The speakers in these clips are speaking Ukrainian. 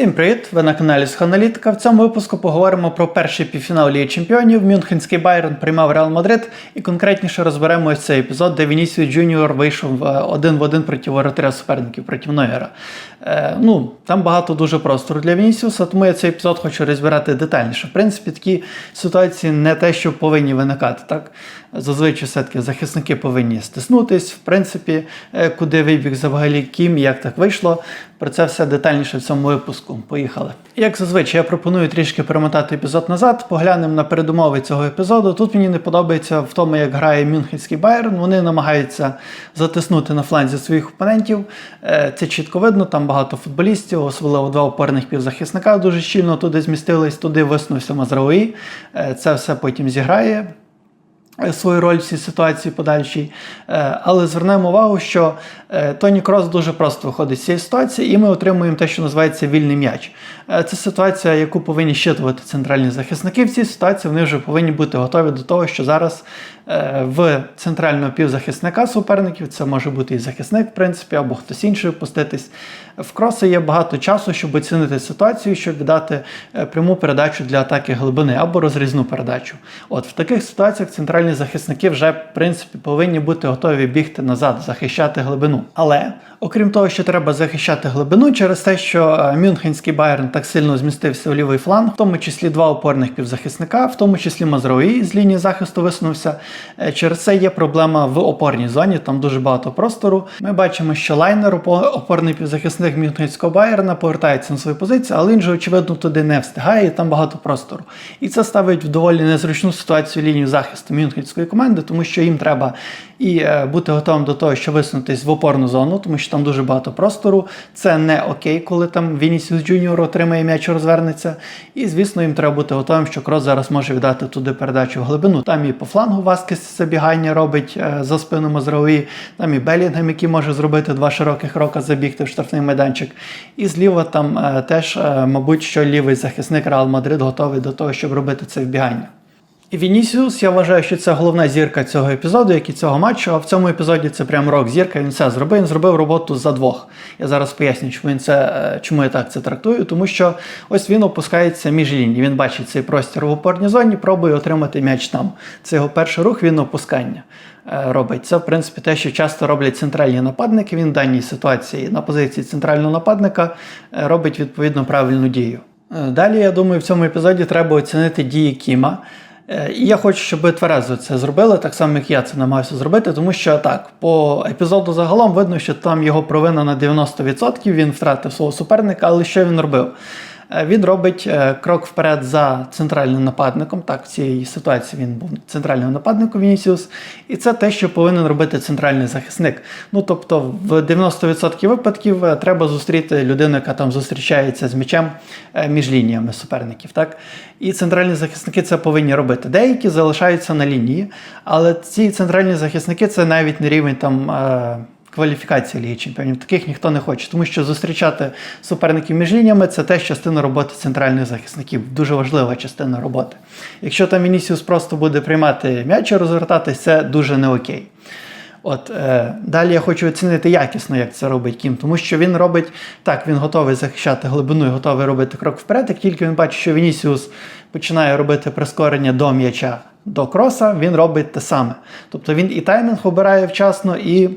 Всім привіт! Ви на каналі Сханалітика. В цьому випуску поговоримо про перший півфінал Ліги Чемпіонів. Мюнхенський Байрон приймав Реал Мадрид і конкретніше розберемо ось цей епізод, де Вінісіус Джуніор вийшов е, один в один проти воротаря суперників проти Нойера. Е, ну, там багато дуже простору для Вінісіуса, тому я цей епізод хочу розбирати детальніше. В принципі, такі ситуації не те, що повинні виникати. Так? Зазвичай все-таки захисники повинні стиснутись, в принципі, е, куди вибіг взагалі ким, як так вийшло. Про це все детальніше в цьому випуску. Поїхали. Як зазвичай, я пропоную трішки перемотати епізод назад, поглянемо на передумови цього епізоду. Тут мені не подобається в тому, як грає Мюнхенський Байерн. Вони намагаються затиснути на фланзі своїх опонентів. Е, Це чітко видно, там багато футболістів, особливо два опорних півзахисника дуже щільно туди змістились, туди виснувся Мазрауї. Е, Це все потім зіграє свою роль в цій ситуації подальшій. Е, Але звернемо увагу, що е, Тоні Крос дуже просто виходить з цієї ситуації, і ми отримуємо те, що називається вільний м'яч. Е, Це ситуація, яку повинні щитувати центральні захисники. В цій ситуації вони вже повинні бути готові до того, що зараз е, в центрального півзахисника суперників це може бути і захисник, в принципі, або хтось інший впуститись. В Кроса є багато часу, щоб оцінити ситуацію, щоб віддати е, пряму передачу для атаки глибини або розрізну передачу. От в таких ситуаціях центральні захисники вже в принципі повинні бути готові бігти назад, захищати глибину. Але окрім того, що треба захищати глибину, через те, що е, Мюнхенський Байерн так сильно змістився в лівий фланг, в тому числі два опорних півзахисника, в тому числі Мазрауї з лінії захисту висунувся. Е, Через це є проблема в опорній зоні, там дуже багато простору. Ми бачимо, що лайнер, опорний півзахисник Мюнхенського Байерна, повертається на свою позицію, але він же, очевидно, туди не встигає, і там багато простору. І це ставить в доволі незручну ситуацію лінію захисту Мюнхенської команди, тому що їм треба і е, бути готовим до того, що висунутись в опорну зону, тому що там дуже багато простору. Це не окей, коли там Вінісіус Джуніор отримає м'яч, розвернеться. І звісно, їм треба бути готовим, що Крос зараз може віддати туди передачу в глибину. Там і по флангу Васкес забігання робить е, за спину Мазрауї, там і Белінгем, який може зробити два широких рока, забігти в штрафний майданчик. І зліва там е, теж, е, мабуть, що лівий захисник Реал Мадрид готовий до того, щоб робити це вбігання. І Вінісіус, я вважаю, що це головна зірка цього епізоду, як і цього матчу. А в цьому епізоді це прям рок зірка. Він все зробив. Він зробив роботу за двох. Я зараз поясню, чому він це, е, чому я так це трактую. Тому що ось він опускається між лінії. Він бачить цей простір в опорній зоні, пробує отримати м'яч там. Це його перший рух, він опускання е, робить. Це, в принципі, те, що часто роблять центральні нападники. Він в даній ситуації на позиції центрального нападника е, робить відповідно правильну дію. Далі, я думаю, в цьому епізоді треба оцінити дії Кіма. Е, І я хочу, щоб ви тверезо це зробили, так само, як я це намагаюся зробити, тому що так, по епізоду загалом видно, що там його провина на 90%, він втратив свого суперника, але що він робив? Е, Він робить е, крок вперед за центральним нападником. Так, в цій ситуації він був центральним нападником Вінісіус. І це те, що повинен робити центральний захисник. Ну тобто, в 90% випадків е, треба зустріти людину, яка там зустрічається з м'ячем між лініями суперників. Так? І центральні захисники це повинні робити. Деякі залишаються на лінії, але ці центральні захисники це навіть не рівень там. Кваліфікації Ліги Чемпіонів таких ніхто не хоче, тому що зустрічати суперників між лініями це теж частина роботи центральних захисників, дуже важлива частина роботи. Якщо там Вінісіус просто буде приймати м'яч і розвертатись, це дуже не окей. От е, далі я хочу оцінити якісно, як це робить Кім, тому що він робить так, він готовий захищати глибину і готовий робити крок вперед. Як тільки він бачить, що Вінісіус починає робити прискорення до м'яча до кроса, він робить те саме. Тобто він і таймінг обирає вчасно, і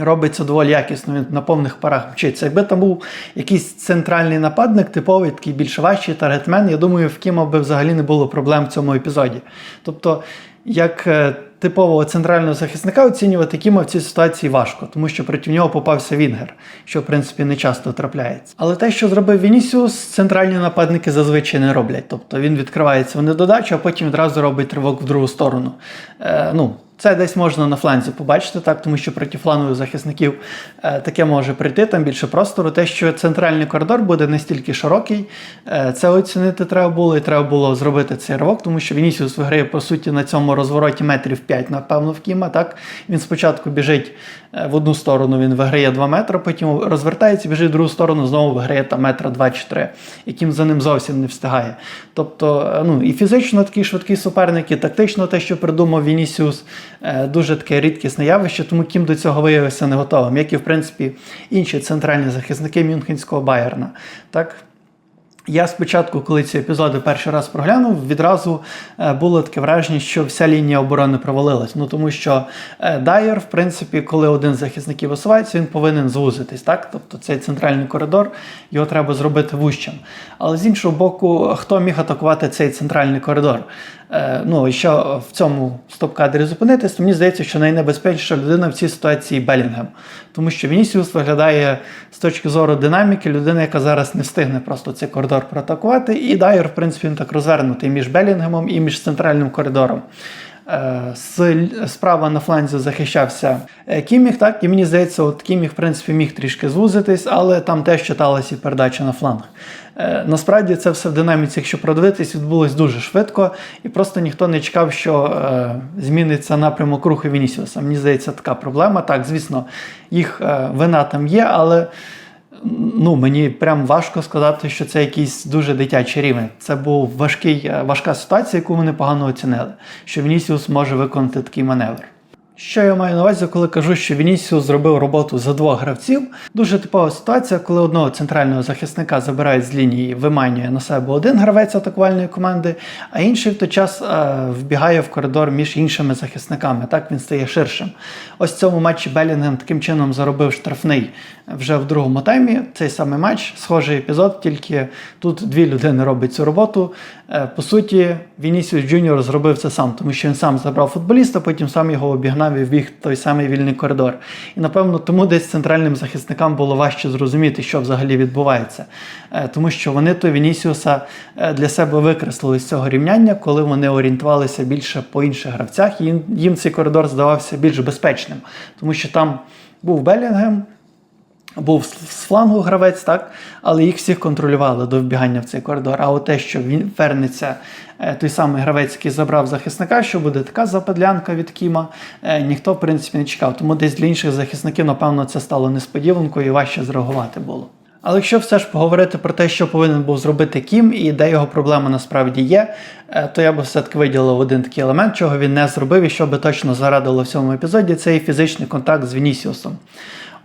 робить це доволі якісно, він на повних парах вчиться. Якби там був якийсь центральний нападник, типовий, такий більш важчий таргетмен, я думаю, в Кіма би взагалі не було проблем в цьому епізоді. Тобто, як е, типового центрального захисника оцінювати Кіма в цій ситуації важко, тому що проти нього попався Вінгер, що в принципі не часто трапляється. Але те, що зробив Вінісіус, центральні нападники зазвичай не роблять. Тобто він відкривається в недодачу, а потім відразу робить тривок в другу сторону. Е, ну, це десь можна на фланзі побачити, так, тому що проти флангових захисників е, таке може прийти, там більше простору. Те, що центральний коридор буде настільки широкий, е, це оцінити треба було, і треба було зробити цей ривок, тому що Вінісіус виграє, по суті, на цьому розвороті метрів 5, напевно, в Кіма. Так? Він спочатку біжить е, в одну сторону, він виграє 2 метри, потім розвертається, біжить в другу сторону, знову виграє там метра 2 чи 3, яким за ним зовсім не встигає. Тобто, ну, і фізично такий швидкий суперник, і тактично те, що придумав Вінісіус, дуже таке рідкісне явище, тому Кім до цього виявився не готовим, як і в принципі інші центральні захисники Мюнхенського Байерна. Так? Я спочатку, коли ці епізоди перший раз проглянув, відразу е, було таке враження, що вся лінія оборони провалилась. Ну тому що е, Дайер, в принципі, коли один з захисників висувається, він повинен звузитись. Так? Тобто цей центральний коридор його треба зробити вущим. Але з іншого боку, хто міг атакувати цей центральний коридор? Е, Ну, якщо в цьому стоп-кадрі зупинитись, то мені здається, що найнебезпечніша людина в цій ситуації Белінгем. Тому що Вінісіус виглядає з точки зору динаміки людина, яка зараз не встигне просто цей коридор проатакувати. І Дайер, в принципі, він так розвернутий між Белінгемом і між центральним коридором. Е, Справа на фланзі захищався е, Кіміх, так, і мені здається, от Кіміх, в принципі, міг трішки звузитись, але там теж читалася передача на фланг. Е, Насправді це все в динаміці, якщо продивитись, відбулось дуже швидко, і просто ніхто не чекав, що зміниться напрямок руху Вінісіуса. Мені здається, така проблема. Так, звісно, їх вина там є, але ну, мені прям важко сказати, що це якийсь дуже дитячий рівень. Це був важкий, е, важка ситуація, яку ми погано оцінили, що Вінісіус може виконати такий маневр. Що я маю на увазі, коли кажу, що Вінісіус зробив роботу за двох гравців? Дуже типова ситуація, коли одного центрального захисника забирають з лінії, виманює на себе один гравець атакувальної команди, а інший в той час е, вбігає в коридор між іншими захисниками. Так він стає ширшим. Ось в цьому матчі Белінгем таким чином заробив штрафний вже в другому таймі. Цей самий матч, схожий епізод, тільки тут дві людини роблять цю роботу. Е, По суті, Вінісіус Джуніор зробив це сам, тому що він сам забрав футболіста, потім сам його обігнав і вбіг той самий вільний коридор. І напевно тому десь центральним захисникам було важче зрозуміти, що взагалі відбувається. Е, Тому що вони то Вінісіуса е, для себе викреслили з цього рівняння, коли вони орієнтувалися більше по інших гравцях, і їм цей коридор здавався більш безпечним, тому що там був Белінгем, був з флангу гравець, так, але їх всіх контролювали до вбігання в цей коридор. А от те, що він вернеться е, той самий гравець, який забрав захисника, що буде така западлянка від Кіма, е, ніхто в принципі не чекав. Тому десь для інших захисників, напевно, це стало несподіванкою і важче зреагувати було. Але якщо все ж поговорити про те, що повинен був зробити Кім і де його проблема насправді є, то я би все-таки виділив один такий елемент, чого він не зробив і що би точно зарадило в цьому епізоді, це і фізичний контакт з Вінісіусом.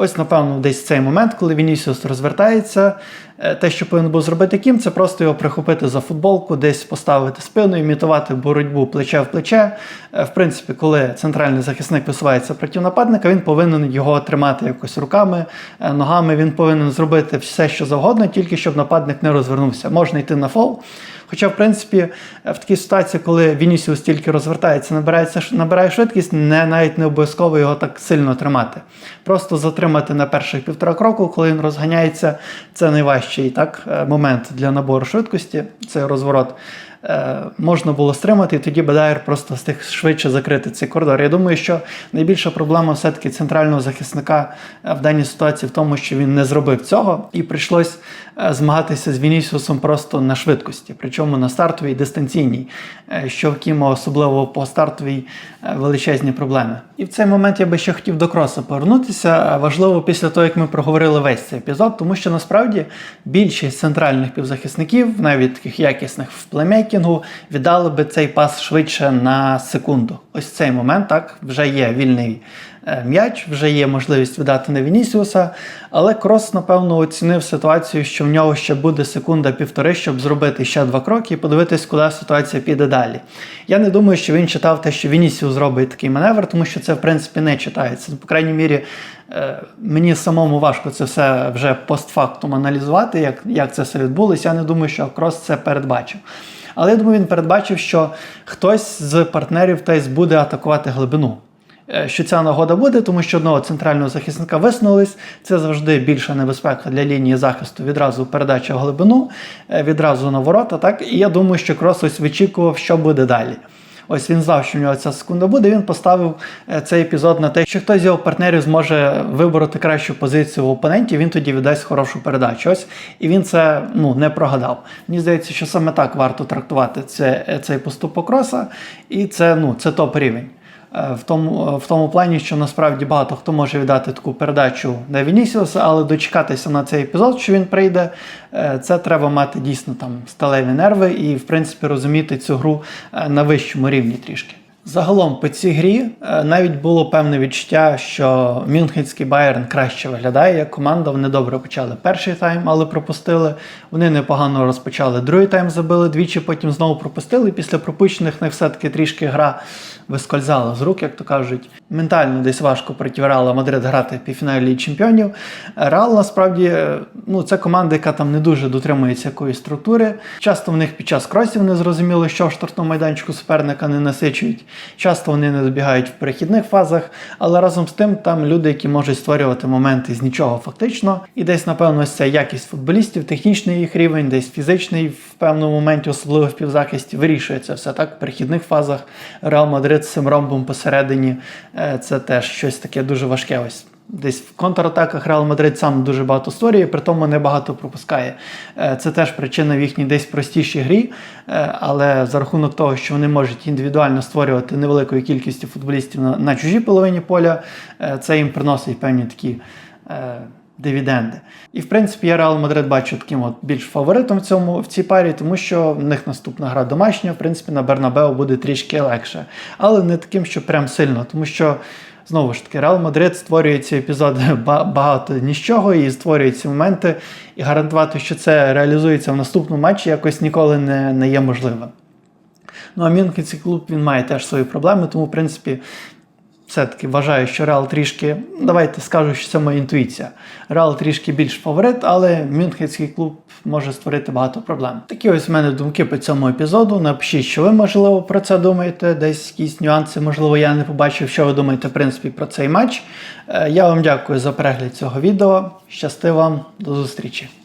Ось, напевно, десь цей момент, коли Вінісіус розвертається, е, те, що повинен був зробити Кім, це просто його прихопити за футболку, десь поставити спину, імітувати боротьбу плече в плече. Е, В принципі, коли центральний захисник висувається проти нападника, він повинен його тримати якось руками, е, ногами. Він повинен зробити все, що завгодно, тільки щоб нападник не розвернувся. Можна йти на фол. Хоча, в принципі, в такій ситуації, коли Вінісіус тільки розвертається, набирається, набирає швидкість, не, навіть не обов'язково його так сильно тримати. Просто затримати на перших півтора кроку, коли він розганяється, це найважчий так, е, момент для набору швидкості, цей розворот. Е, можна було стримати, і тоді Бедайр просто встиг швидше закрити цей коридор. Я думаю, що найбільша проблема все-таки центрального захисника в даній ситуації в тому, що він не зробив цього, і прийшлось е, змагатися з Вінісіусом просто на швидкості, причому на стартовій дистанційній, е, що в Кіма особливо по стартовій величезні проблеми. І в цей момент я би ще хотів до кроса повернутися. Важливо після того, як ми проговорили весь цей епізод, тому що насправді більшість центральних півзахисників, навіть таких якісних в плеймейкінгу, віддали би цей пас швидше на секунду. Ось цей момент так вже є вільний е, м'яч, вже є можливість віддати на Вінісіуса, але Крос, напевно, оцінив ситуацію, що в нього ще буде секунда-півтори, щоб зробити ще два кроки і подивитись, куди ситуація піде далі. Я не думаю, що він читав те, що Вінісіус зробить такий маневр, тому що це в принципі не читається. По крайній мірі, е, мені самому важко це все вже постфактум аналізувати, як, як це все відбулося. Я не думаю, що Крос це передбачив. Але я думаю, він передбачив, що хтось з партнерів ТЕС буде атакувати глибину. Е, Що ця нагода буде, тому що одного центрального захисника висунулись. Це завжди більша небезпека для лінії захисту. Відразу передача в глибину, е, відразу на ворота. Так? І я думаю, що Крос ось вичікував, що буде далі. Ось він знав, що в нього ця секунда буде. Він поставив е, цей епізод на те, що хтось з його партнерів зможе вибороти кращу позицію в опоненті. Він тоді віддасть хорошу передачу. Ось і він це ну не прогадав. Мені здається, що саме так варто трактувати це, е, цей поступок роса, і це ну це топ рівень. Е, В тому, в тому плані, що насправді багато хто може віддати таку передачу на Вінісіуса, але дочекатися на цей епізод, що він прийде, е, це треба мати дійсно там сталеві нерви і, в принципі, розуміти цю гру е, на вищому рівні трішки. Загалом по цій грі е, навіть було певне відчуття, що Мюнхенський Байерн краще виглядає як команда. Вони добре почали перший тайм, але пропустили. Вони непогано розпочали другий тайм, забили двічі, потім знову пропустили. Після пропущених них все-таки трішки гра вискользала з рук, як то кажуть. Ментально десь важко проти Реала Мадрид грати в півфіналі чемпіонів. Реал насправді е, ну, це команда, яка там не дуже дотримується якоїсь структури. Часто в них під час кросів не зрозуміло, що в штрафному майданчику суперника не насичують. Часто вони не добігають в перехідних фазах, але разом з тим там люди, які можуть створювати моменти з нічого фактично. І десь, напевно, ця якість футболістів, технічний їх рівень, десь фізичний в певному моменті, особливо в півзахисті, вирішується все так в перехідних фазах. Реал Мадрид з цим ромбом посередині е, це теж щось таке дуже важке. Ось Десь в контратаках Реал Мадрид сам дуже багато створює, при тому небагато пропускає. Е, Це теж причина в їхній десь простішій грі, е, але за рахунок того, що вони можуть індивідуально створювати невеликою кількістю футболістів на, на чужій половині поля, е, це їм приносить певні такі. Дивіденди. І в принципі я Реал Мадрид бачу таким от більш фаворитом в цьому в цій парі, тому що в них наступна гра домашня, в принципі, на Бернабеу буде трішки легше. Але не таким, що прям сильно, тому що Знову ж таки, Реал Мадрид створює ці епізоди багато нічого і створює ці моменти, і гарантувати, що це реалізується в наступному матчі, якось ніколи не, не є можливим. Ну а Мюнхенський клуб він має теж свої проблеми, тому, в принципі, все-таки вважаю, що Реал трішки, ну, давайте скажу, що це моя інтуїція. Реал трішки більш фаворит, але Мюнхенський клуб може створити багато проблем. Такі ось в мене думки по цьому епізоду. Напишіть, що ви, можливо, про це думаєте, десь якісь нюанси, можливо, я не побачив, що ви думаєте, в принципі, про цей матч. Е, Я вам дякую за перегляд цього відео. Щасти вам, до зустрічі!